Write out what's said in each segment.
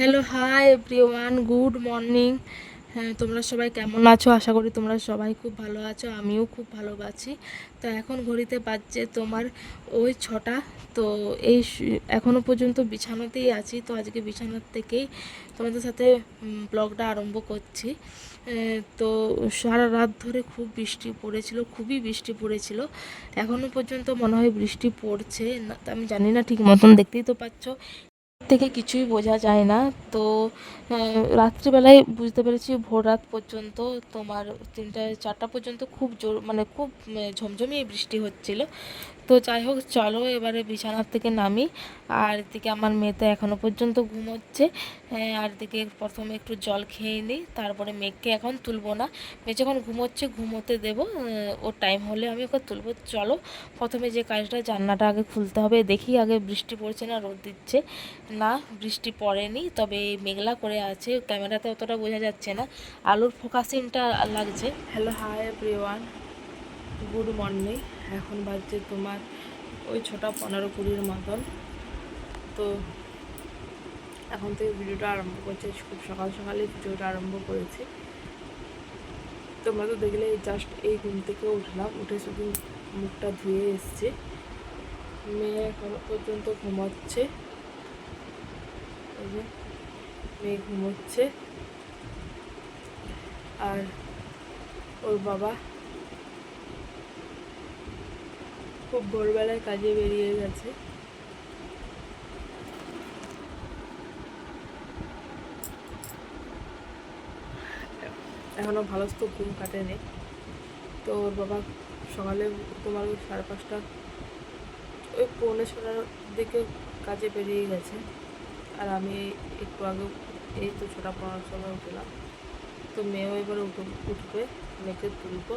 Hello hi everyone good morning হ্যাঁ তোমরা সবাই কেমন আছো? আশা করি তোমরা সবাই খুব ভালো আছো, আমিও খুব ভালো আছি। তো এখন ঘড়িতে বাজছে তোমার ওই ছটা। তো এই এখনও পর্যন্ত বিছানাতেই আছি। তো আজকে বিছানার থেকেই তোমাদের সাথে ব্লগটা আরম্ভ করছি। তো সারা রাত ধরে খুব বৃষ্টি পড়েছিল, খুবই বৃষ্টি পড়েছিল। এখনও পর্যন্ত মনে হয় বৃষ্টি পড়ছে। না, আমি জানি না ঠিক মতন দেখতেই তো পাচ্ছ। থেকে কিছুই বোঝা যায় না। তো রাত্রিবেলায় বুঝতে পেরেছি ভোর রাত পর্যন্ত তোমার তিনটা, চারটা পর্যন্ত খুব জোর মানে খুব ঝমঝমিয়ে বৃষ্টি হচ্ছিল। তো যাই হোক, চলো এবারে বিছানার থেকে নামি। আর এদিকে আমার মেয়ে তো এখনও পর্যন্ত ঘুমোচ্ছে। আর এদিকে প্রথমে একটু জল খেয়ে নিই তারপরে মেঘকে এখন তুলবো না। মেয়ে যখন ঘুমোচ্ছে, ঘুমোতে দেবো। ওর টাইম হলে আমি ওকে তুলবো। চলো, প্রথমে যে কাজটা জানলাটা আগে খুলতে হবে, দেখি আগে বৃষ্টি পড়ছে না, রোদ দিচ্ছে। না, বৃষ্টি পড়েনি, তবে মেঘলা করে আছে, ক্যামেরাতে অতটা বোঝা যাচ্ছে না। আলোর ফোকাসিংটা লাগছে। Hello hi everyone good morning এখন বাজছে তোমার ওই ছটা পনেরো কুড়ির মতন। তো এখন থেকে ভিডিওটা আরম্ভ করছি। খুব সকাল সকালে ভিডিওটা আরম্ভ করেছি। তোমরা তো দেখলে জাস্ট এই ঘুম থেকে উঠলাম। উঠে শুধু মুখটা ধুয়ে এসছে। মেয়ে এখনও পর্যন্ত ঘুমাচ্ছে। এই যে মেয়ে ঘুমোচ্ছে। আর ওর বাবা খুব ভোরবেলায় কাজে বেরিয়ে গেছে। এখনও ভালো তো ঘুম কাটেনি। তো ওর বাবা সকালে তোমার সাড়ে পাঁচটা, ওই পৌনে ছটার দিকে কাজে বেরিয়ে গেছে। আর আমি একটু আগে এই তো ছটা পনেরো সময় উঠলাম। তো মেয়েও এবারে উঠে উঠবে, মেয়েকে তুলবো।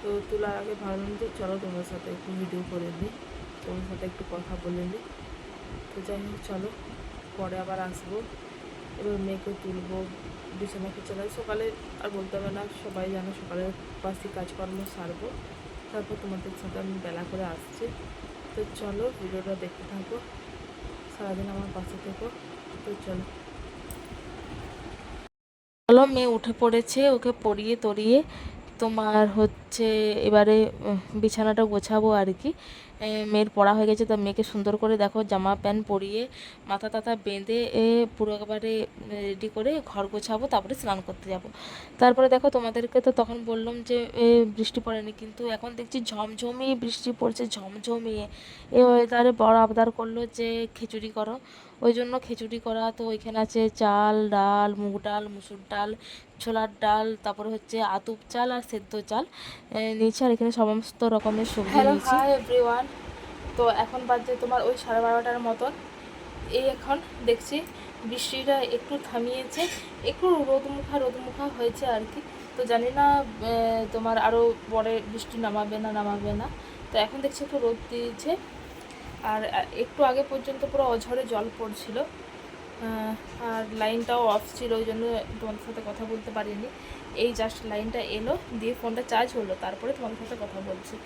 তো তোলার আগে ভাবলাম যে চলো তোমার সাথে একটু ভিডিও করে নিই, তোমার সাথে একটু কথা বলে নিই। তো যাই হোক, চলো, পরে আবার আসব। এবার মেয়েকে তুলবো বিছানা খিচালাই সকালে আর বলতে হবে না, সবাই জানো সকালে বাসি কাজকর্ম সারবো। তারপর তোমাদের সাথে আমি বেলা করে আসছি। তো চলো, ভিডিওটা দেখতে থাকো। সারাদিন আমার পাশে থেকো। তো চলো। চলো মেয়ে উঠে পড়েছে ওকে পড়িয়ে তরিয়ে তোমার হচ্ছে এবারে বিছানাটা গোছাবো আর কি। মেয়ের পড়া হয়ে গেছে, তো মেয়েকে সুন্দর করে দেখো, জামা, প্যান্ট পরিয়ে, মাথা টাথা বেঁধে পুরো একেবারে রেডি করে ঘর গোছাবো, তারপরে স্নান করতে যাব। তারপরে দেখো, তোমাদেরকে তো তখন বললাম যে বৃষ্টি পড়েনি, কিন্তু এখন দেখছি ঝমঝমিয়ে বৃষ্টি পড়ছে, ঝমঝমিয়ে। এ ওয়েদারে বড় আবদার করল যে, খিচুড়ি করো। ওই জন্য খিচুড়ি করা তো ওইখানে আছে চাল ডাল মুগ ডাল মুসুর ডাল ছোলার ডাল তারপরে হচ্ছে আতুপ চাল আর সেদ্ধ চাল। নিয়েছি আর এখানে সমস্ত রকমের সবজি হ্যালো নিয়েছি। হাই এভরিওয়ান তো এখন বাজছে তোমার ওই সাড়ে বারোটার মতন। এই এখন দেখছি বৃষ্টিটা একটু থামিয়েছে একটু রোদমুখা রোদমুখা হয়েছে আর কি। তো জানি না তোমার আরও পরে বৃষ্টি নামাবে না নামাবে না। তো এখন দেখছি একটু রোদ দিয়েছে। আর একটু আগে পর্যন্ত পুরো অঝরে জল পড়ছিল। আর লাইনটাও অফ ছিল, ওই জন্য তোমাদের সাথে কথা বলতে পারিনি। এই জাস্ট লাইনটা এলো, দিয়ে ফোনটা চার্জ হলো, তারপরে তোমাদের সাথে কথা বলছি।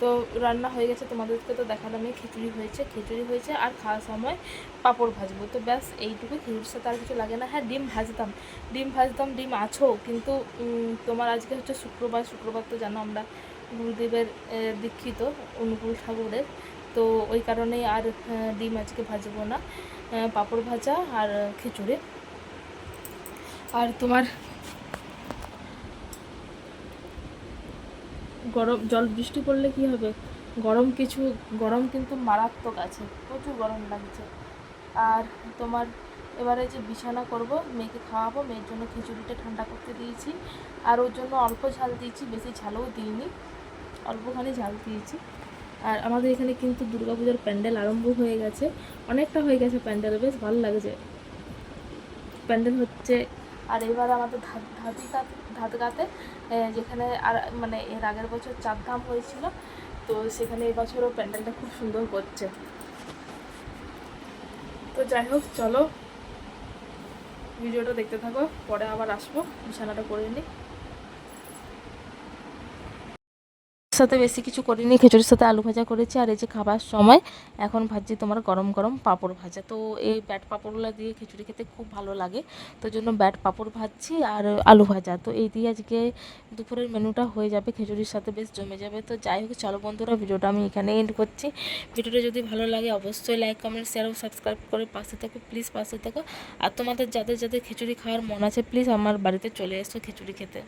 তো রান্না হয়ে গেছে, তোমাদেরকে তো দেখালামই খিচুড়ি হয়েছে খিচুড়ি হয়েছে, আর খাওয়ার সময় পাঁপড় ভাজবো। তো ব্যাস, এইটুকু খিচুড়ির সাথে আর কিছু লাগে না। হ্যাঁ ডিম ভাজতাম। ডিম ভাজতাম, ডিম আছো, কিন্তু তোমার আজকে হচ্ছে শুক্রবার। শুক্রবার তো জানো আমরা গুরুদেবের দীক্ষিত, অনুকূল ঠাকুরের। তো ওই কারণে আর ডিম আজকে ভাজবো না পাঁপড় ভাজা আর খিচুড়ি। আর তোমার গরম, জল বৃষ্টি পড়লে কি হবে? গরম কিছু, গরম কিন্তু মারাত্মক আছে, প্রচুর গরম লাগছে। আর তোমার এবারে যে বিছানা করব, মেয়েকে খাওয়াবো, মেয়ের জন্য খিচুড়িটা ঠান্ডা করতে দিয়েছি। আর ওর জন্য অল্প ঝাল দিয়েছি, বেশি ঝালও দিইনি, অল্পখানি ঝাল দিয়েছি। আর আমাদের এখানে কিন্তু দুর্গাপূজার প্যান্ডেল আরম্ভ হয়ে গেছে। অনেকটা হয়ে গেছে প্যান্ডেল, বেশ ভালো লাগছে। প্যান্ডেল হচ্ছে, আর এবার আমাদের ধাত, ধাতিকা ধাতগাতে যেখানে আর মানে এর আগের বছর চারধাম হয়েছিল, তো সেখানে এবছরও প্যান্ডেলটা খুব সুন্দর করছে। তো যাই হোক, চলো। ভিডিওটা দেখতে থাকো, পরে আবার আসব, বিছানাটা করে নিই। সাথে বেশি কিছু করিনি, খিচুড়ির সাথে আলু ভাজা করেছি আর এই যে খাবার সময়, এখন ভাজছি তোমার গরম গরম পাঁপড় ভাজা। তো এই ব্যাট পাঁপড়গুলো দিয়ে খিচুড়ি খেতে খুব ভালো লাগে, তো জন্য ব্যাট পাঁপড় ভাজছি আর আলু ভাজা। তো এই দিয়ে আজকে দুপুরের মেনুটা হয়ে যাবে খিচুড়ির সাথে, বেশ জমে যাবে। তো যাই হোক, চলো বন্ধুরা, ভিডিওটা আমি এখানে এন্ড করছি। ভিডিওটা যদি ভালো লাগে, অবশ্যই লাইক কমেন্ট শেয়ার ও সাবস্ক্রাইব করে পাশে থেকো প্লিজ পাশে থেকো। আর তোমাদের যাদের যাদের খিচুড়ি খাওয়ার মন আছে প্লিজ আমার বাড়িতে চলে এসো খিচুড়ি খেতে।